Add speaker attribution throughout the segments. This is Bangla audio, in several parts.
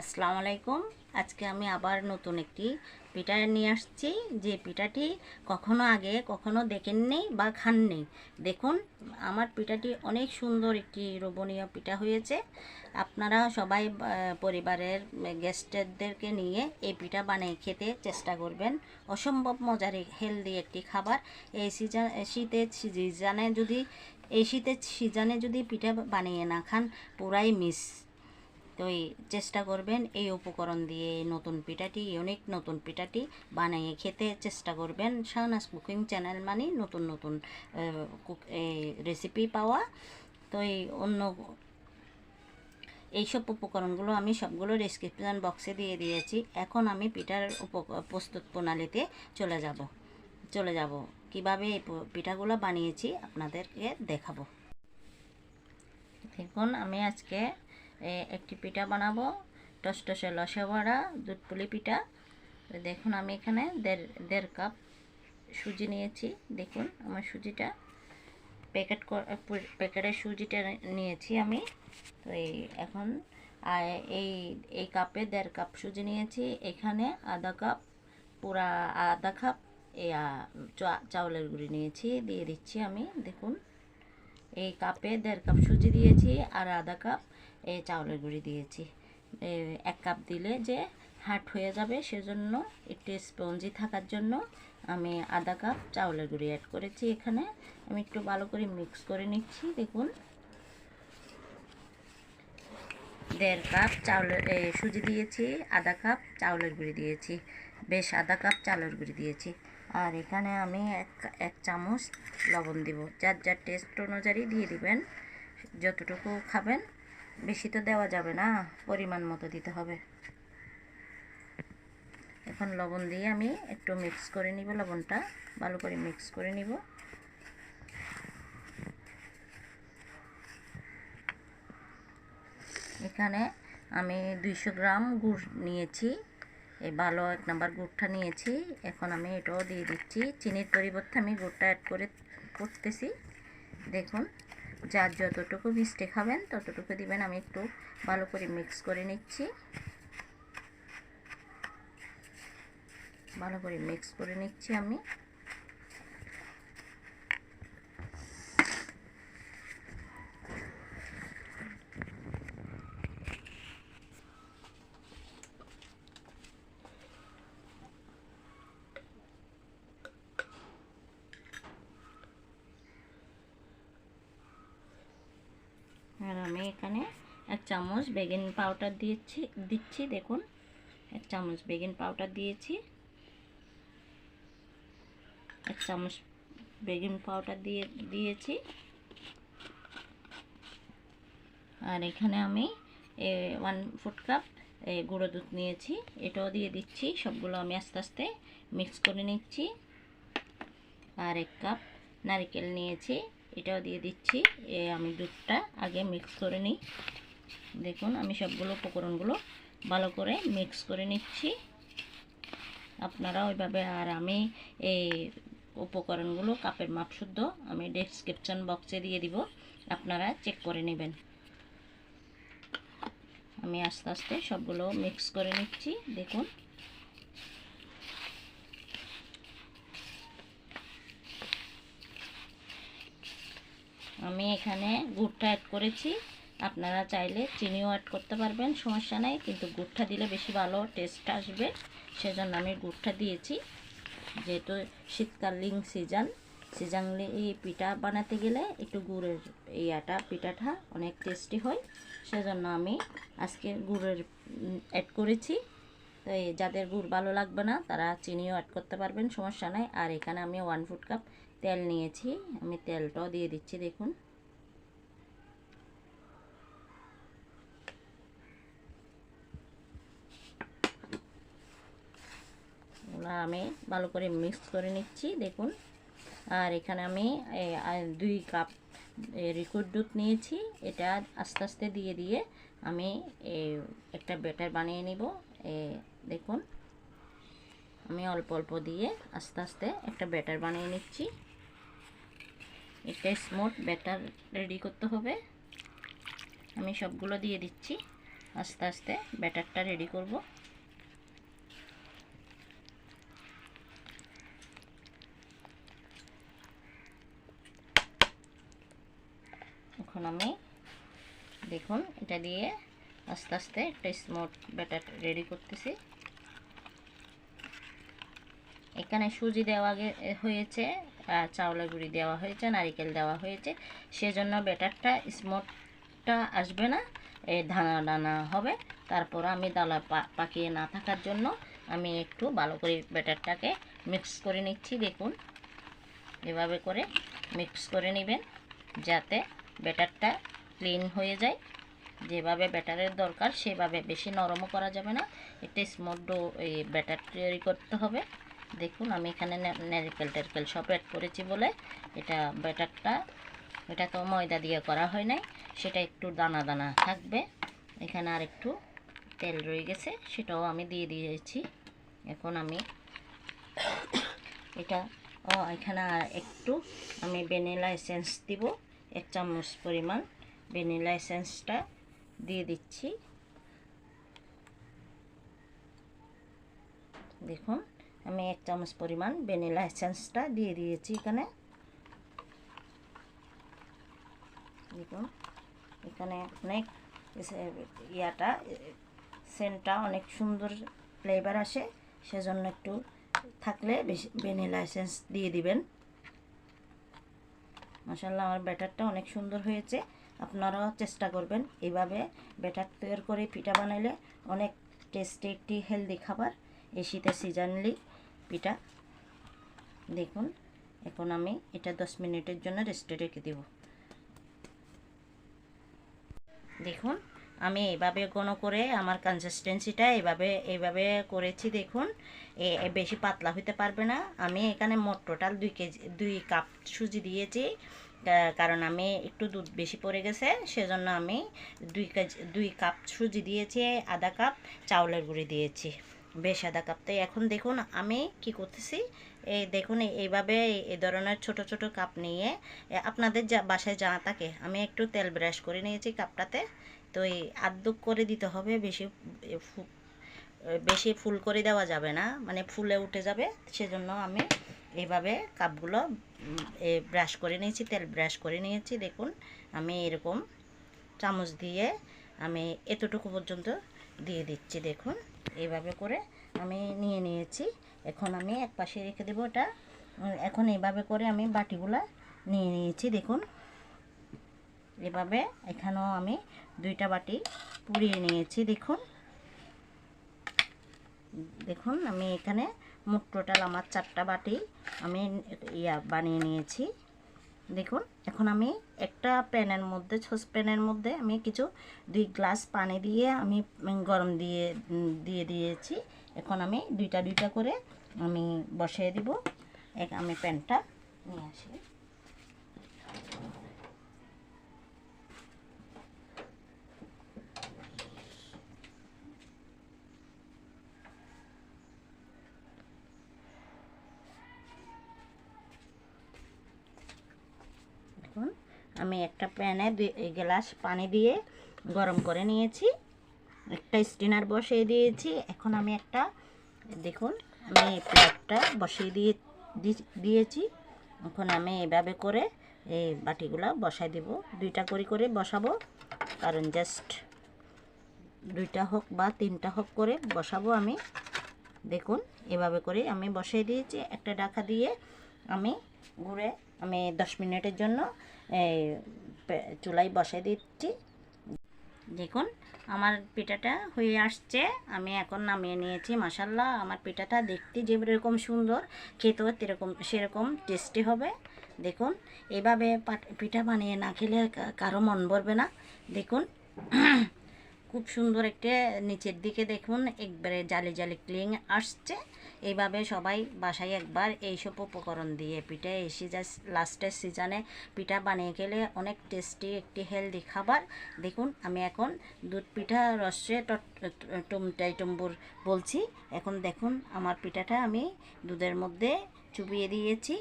Speaker 1: আসসালামু আলাইকুম। আজকে আমি আবার নতুন একটি পিঠা নিয়ে আসছি। যে পিঠাটি কখনো আগে কখনো দেখেননি বা খাননি দেখুন, আমার পিঠাটি অনেক সুন্দর একটি রোবনীয় পিঠা হয়েছে। আপনারা সবাই পরিবারের গেস্টদেরকে নিয়ে এই পিঠা বানিয়ে খেতে চেষ্টা করবেন। অসম্ভব মজার হেলদি একটি খাবার। এই সিজন শীতের সিজনে যদি, এই শীতের সিজনে যদি পিঠা বানিয়ে না খান, পুরাই মিস। তো এই চেষ্টা করবেন এই উপকরণ দিয়ে নতুন পিঠাটি ইউনিক নতুন পিঠাটি বানিয়ে খেতে চেষ্টা করবেন। শাহনাজ কুকিং চ্যানেল মানে নতুন নতুন রেসিপি পাওয়া। তো এই অন্য এইসব উপকরণগুলো আমি সবগুলো ডিসক্রিপশন বক্সে দিয়ে দিয়েছি। এখন আমি পিঠার উপ প্রস্তুত প্রণালীতে চলে যাব। চলে যাব। কীভাবে এই পিঠাগুলো বানিয়েছি আপনাদেরকে দেখাবো। দেখুন, আমি আজকে একটি পিঠা বানাবো। টসটসে লসে ভরা দুধ পুলি পিঠা। দেখুন, আমি এখানে দেড় দেড় কাপ সুজি নিয়েছি। দেখুন আমার সুজিটা প্যাকেট প্যাকেটের সুজিটা নিয়েছি আমি। তো এই, এখন এই এই কাপে দেড় কাপ সুজি নিয়েছি। এখানে আধা কাপ, পুরা আধা কাপ চা- চাউলের গুঁড়ি নিয়েছি। দিয়ে দিচ্ছি আমি, দেখুন। এই কাপে দেড় কাপ সুজি দিয়েছি আর আধা কাপ এই চাউলের গুঁড়ি দিয়েছি। এক কাপ দিলে যে হাট হয়ে যাবে সেজন্য একটু স্পঞ্জি থাকার জন্য আমি আধা কাপ চাউলের গুঁড়ি অ্যাড করেছি এখানে। আমি একটু ভালো করে মিক্স করে নিচ্ছি, দেখুন। দেড় কাপ চাউলের সুজি দিয়েছি, আধা কাপ চাউলের গুঁড়ি দিয়েছি। বেশ, আধা কাপ চাউলের গুঁড়ি দিয়েছি। আর এখানে আমি এক এক চামচ লবণ দিব। যার যার টেস্ট অনুযায়ী দিয়ে দিবেন। যতটুকু খাবেন, বেশি তো দেওয়া যাবে না, পরিমাণ মতো দিতে হবে। এখন লবণ দিয়ে আমি একটু মিক্স করে নিব, লবণটা ভালো করে মিক্স করে নিব। এখানে আমি দুইশো গ্রাম গুড় নিয়েছি। এই ভালো এক নাম্বার গুড়টা নিয়েছি। এখন আমি এটাও দিয়ে দিচ্ছি। চিনির পরিবর্তে আমি গুড়টা অ্যাড করে করতেছি। দেখুন, যার যতটুকু মিষ্টি খাবেন ততটুকু দিবেন। আমি একটু ভালো করে মিক্স করে নিচ্ছি। ভালো করে মিক্স করে নিচ্ছি আমি আর আমি এখানে এক চামচ বেগিন পাউডার দিয়েছি, দিচ্ছি, দেখুন। এক চামচ বেগিন পাউডার দিয়েছি। এক চামচ বেগিন পাউডার দিয়ে, দিয়েছি। আর এখানে আমি ওয়ান ফুড কাপ গুঁড়ো দুধ নিয়েছি। এটাও দিয়ে দিচ্ছি। সবগুলো আমি আস্তে আস্তে মিক্স করে নিচ্ছি। আর এক কাপ নারকেল নিয়েছি। এটাও দিয়ে দিচ্ছি। এ আমি দুধটা আগে মিক্স করে নিই। দেখুন, আমি সবগুলো উপকরণগুলো ভালো করে মিক্স করে নিচ্ছি। আপনারা ওইভাবে আর আমি এই উপকরণগুলো কাপের মাপ শুদ্ধ আমি ডেসক্রিপশন বক্সে দিয়ে দিব, আপনারা চেক করে নেবেন। আমি আস্তে আস্তে সবগুলো মিক্স করে নিচ্ছি, দেখুন। আমি এখানে গুড়টা অ্যাড করেছি। আপনারা চাইলে চিনিও অ্যাড করতে পারবেন, সমস্যা নেই, কিন্তু গুড়টা দিলে বেশি ভালো টেস্ট আসবে। সেজন্য আমি গুড়টা দিয়েছি। যেহেতু শীতকালীন সিজন সিজনলি এই পিঠা বানাতে গেলে একটু গুড়ের এই আটা পিঠাটা অনেক টেস্টি হয়। সেজন্য আমি আজকে গুড়ের অ্যাড করেছি। তো এই যাদের গুড় ভালো লাগবে না, তারা চিনিও অ্যাড করতে পারবেন, সমস্যা নাই। আর এখানে আমি ওয়ান ফুড কাপ তেল নিয়েছি। আমি তেলটাও দিয়ে দিচ্ছি, দেখুন। আমি ভালো করে মিক্স করে নিচ্ছি, দেখুন। আর এখানে আমি দুই কাপ রিকুইড দুধ নিয়েছি। এটা আস্তে আস্তে দিয়ে দিয়ে আমি একটা ব্যাটার বানিয়ে নিব। দেখুন। আমি অল্প অল্প দিয়ে আস্তে আস্তে একটা ব্যাটার বানিয়ে নিচ্ছি। একটা স্মুথ ব্যাটার রেডি করতে হবে। আমি সবগুলো দিয়ে দিচ্ছি। আস্তে আস্তে ব্যাটারটা রেডি করব। এখন আমি দেখুন, এটা দিয়ে আস্তে আস্তে একটা স্মুথ ব্যাটার রেডি করতেছি। এখানে সুজি দেওয়া হয়েছে আর চাউলের গুঁড়ি দেওয়া হয়েছে, নারিকেল দেওয়া হয়েছে। সেজন্য ব্যাটারটা স্মুথটা আসবে না এই দানা দানা হবে। তারপর আমি দালা পাকিয়ে না থাকার জন্য আমি একটু ভালো করে ব্যাটারটাকে মিক্স করে নিচ্ছি, দেখুন। এভাবে করে মিক্স করে নেবেন, যাতে ব্যাটারটা ক্লিন হয়ে যায়। যেভাবে ব্যাটারের দরকার, সেভাবে। বেশি নরমও করা যাবে না। একটা স্মুথ ডো এই ব্যাটার তৈরি করতে হবে। দেখুন, আমি এখানে নারকেল টারকেল সব অ্যাড করেছি বলে। এটা ব্যাটারটা এটা তো ময়দা দিয়ে করা হয় নাই। সেটা একটু দানা দানা থাকবে। এখানে আর একটু তেল রয়ে গেছে, সেটাও আমি দিয়ে দিয়েছি। এখন আমি এটা, ও, এখানে আর একটু আমি ভ্যানিলা এসেন্স দিব। এক চামচ পরিমাণ ভ্যানিলা এসেন্সটা দিয়ে দিচ্ছি। দেখুন, আমি এক চামচ পরিমাণ ভ্যানিলা এসেন্সটা দিয়ে দিয়েছি এখানে। দেখুন, এখানে অনেক ইয়াটা, সেন্টটা অনেক সুন্দর ফ্লেভার আসে, সেজন্য একটু থাকলে বেশি ভ্যানিলা এসেন্স দিয়ে দিবেন। মাসাল্লাহ আমার ব্যাটারটা অনেক সুন্দর হয়েছে। আপনারাও চেষ্টা করবেন এইভাবে ব্যাটার তৈরি করে পিঠা বানাইলে অনেক টেস্টি একটি হেলদি খাবার এই শীতের সিজনলি পিঠা। দেখুন, এখন আমি এটা দশ মিনিটের জন্য রেস্টে রেখে দেব। দেখুন আমি এভাবে কোনো করে আমার কনসিস্টেন্সিটা এভাবে এভাবে করেছি দেখুন বেশি পাতলা হতে পারবে না। আমি এখানে মোট টোটাল দুই কেজি, দুই কাপ সুজি দিয়েছি কারণ আমি একটু দুধ বেশি পড়ে গেছে, সেজন্য আমি দুই কেজি, দুই কাপ সুজি দিয়েছি, আধা কাপ চাউলের গুঁড়ি দিয়েছি। বেশ, আধা কাপ তাই এখন দেখুন আমি কি করতেছি এই দেখুন এইভাবে এই- এই ধরনের ছোট ছোট কাপ নিয়ে আপনাদের যা, বাসায় যা থাকে, আমি একটু তেল ব্রাশ করে নিয়েছি কাপটাতে তো এই আর্ধক করে দিতে হবে, বেশি বেশি ফুল করে দেওয়া যাবে না মানে ফুলে উঠে যাবে, সেজন্য আমি এইভাবে কাপগুলো ব্রাশ করে নিয়েছি, তেল ব্রাশ করে নিয়েছি, দেখুন, আমি এরকম চামচ দিয়ে আমি এতটুকু পর্যন্ত দিয়ে দিচ্ছি, দেখুন এইভাবে করে আমি নিয়ে নিয়েছি, এখন আমি এক পাশে রেখে দেবো ওটা এখন এইভাবে করে আমি বাটিগুলা নিয়ে নিয়েছি, দেখুন। এভাবে এখানেও আমি দুইটা বাটি পুড়িয়ে নিয়েছি, দেখুন। দেখুন, আমি এখানে মোট টোটাল আমার চারটা বাটি আমি ইয়া বানিয়ে নিয়েছি। দেখুন, এখন আমি একটা প্যানের মধ্যে প্যানের মধ্যে আমি কিছু দুই গ্লাস পানি দিয়ে আমি গরম দিয়ে দিয়ে দিয়েছি। এখন আমি দুইটা দুইটা করে আমি বসিয়ে দিব। এক, আমি প্যানটা নিয়ে আসি দেখুন আমি একটা প্যানে দুই গ্লাস পানি দিয়ে গরম করে নিয়েছি। একটা স্টিনার বসিয়ে দিয়েছি। এখন আমি একটা, দেখুন, আমি প্লেটটা বসিয়ে দিয়ে দিয়েছি। এখন আমি এভাবে করে এই বাটিগুলো বসাই দিব। দুইটা করে করে বসাবো। কারণ জাস্ট দুইটা হোক বা তিনটা হোক করে বসাবো আমি। দেখুন, এভাবে করে আমি বসিয়ে দিয়েছি। একটা ডাকা দিয়ে আমি ঘুরে, আমি দশ মিনিটের জন্য এই চুলায় বসাই দিচ্ছি। দেখুন, আমার পিঠাটা হয়ে আসছে। আমি এখন নামিয়ে নিয়েছি মাসাল্লাহ আমার পিঠাটা দেখতে যেরকম সুন্দর, খেতেও সেরকম সেরকম টেস্টি হবে। দেখুন, এভাবে পিঠা বানিয়ে না খেলে কারও মন ভরবে না। দেখুন, খুব সুন্দর একটা নিচের দিকে দেখুন, একবারে জালি জালি ক্লিং আসছে। এইভাবে সবাই বাসায় একবার এইসব উপকরণ দিয়ে পিঠা এই সিজা লাস্টের সিজনে পিঠা বানিয়ে গেলে অনেক টেস্টি একটি হেলদি খাবার। দেখুন, আমি এখন দুধ পিঠা রসে টুমটাই টুম্বুর বলছি। এখন দেখুন, আমার পিঠাটা আমি দুধের মধ্যে চুবিয়ে দিয়েছি।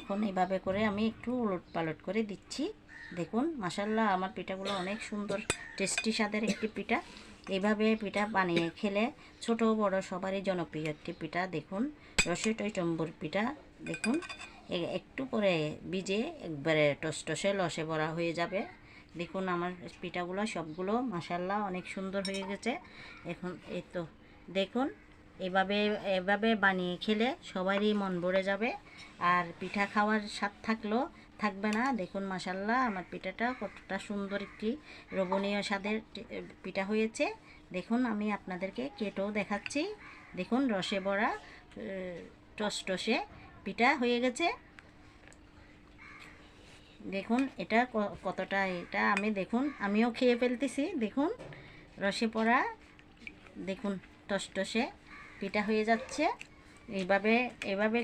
Speaker 1: এখন এভাবে করে আমি একটু উলট পালট করে দিচ্ছি। দেখুন মাসাল্লাহ আমার পিঠাগুলো অনেক সুন্দর টেস্টি স্বাদের একটি পিঠা। এইভাবে পিঠা বানিয়ে খেলে ছোট বড় সবারই জনপ্রিয় একটি পিঠা, দেখুন। রসে টম্বুর পিঠা, দেখুন। একটু করে ভিজে একবারে টসটসে লসে ভরা হয়ে যাবে। দেখুন আমার পিঠাগুলো সবগুলো মাসাল্লাহ অনেক সুন্দর হয়ে গেছে। এখন এই তো, দেখুন। এভাবে এভাবে বানিয়ে খেলে সবারই মন ভরে যাবে। আর পিঠা খাওয়ার স্বাদ থাকলেও থাকবে না। দেখুন মাসাল্লাহ আমার পিঠাটা কতটা সুন্দর একটি রবণীয় স্বাদের পিঠা হয়েছে। দেখুন, আমি আপনাদেরকে কেটেও দেখাচ্ছি। দেখুন, রসে ভরা টসটসে পিঠা হয়ে গেছে। দেখুন, এটা কতটা এটা আমি, দেখুন, আমিও খেয়ে ফেলতেছি। দেখুন, রসে পড়া দেখুন, টসটসে পিঠা হয়ে যাচ্ছে। এইভাবে এভাবে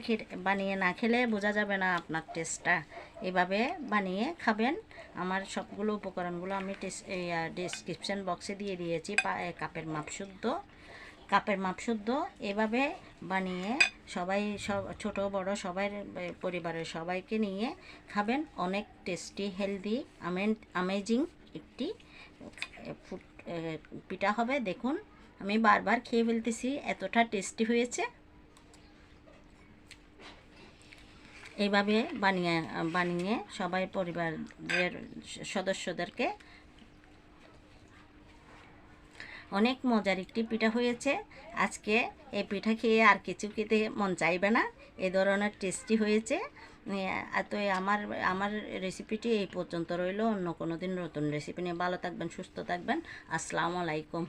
Speaker 1: বানিয়ে না খেলে বোঝা যাবে না আপনার টেস্টটা এভাবে বানিয়ে খাবেন। আমার সবগুলো উপকরণগুলো আমি ডিসক্রিপশান বক্সে দিয়ে দিয়েছি। কাপের মাপ শুদ্ধ। কাপের মাপ শুদ্ধ। এভাবে বানিয়ে সবাই, সব, ছোট, বড় সবাই পরিবারের সবাইকে নিয়ে খাবেন। অনেক টেস্টি হেলদি আমেজিং একটি ফুড পিঠা হবে। দেখুন আমি বারবার খেয়ে ফেলতেছি, এতটা টেস্টি হয়েছে। এইভাবে বানিয়ে বানিয়ে সবাই পরিবারের সদস্যদেরকে অনেক মজার একটি পিঠা হয়েছে। আজকে এই পিঠা খেয়ে আর কিছু খেতে মন চাইবে না, এ ধরনের টেস্টি হয়েছে। তো আমার আমার রেসিপিটি এই পর্যন্ত রইল। অন্য কোনো দিন নতুন রেসিপি নিয়ে ভালো থাকবেন, সুস্থ থাকবেন। আসসালামু আলাইকুম।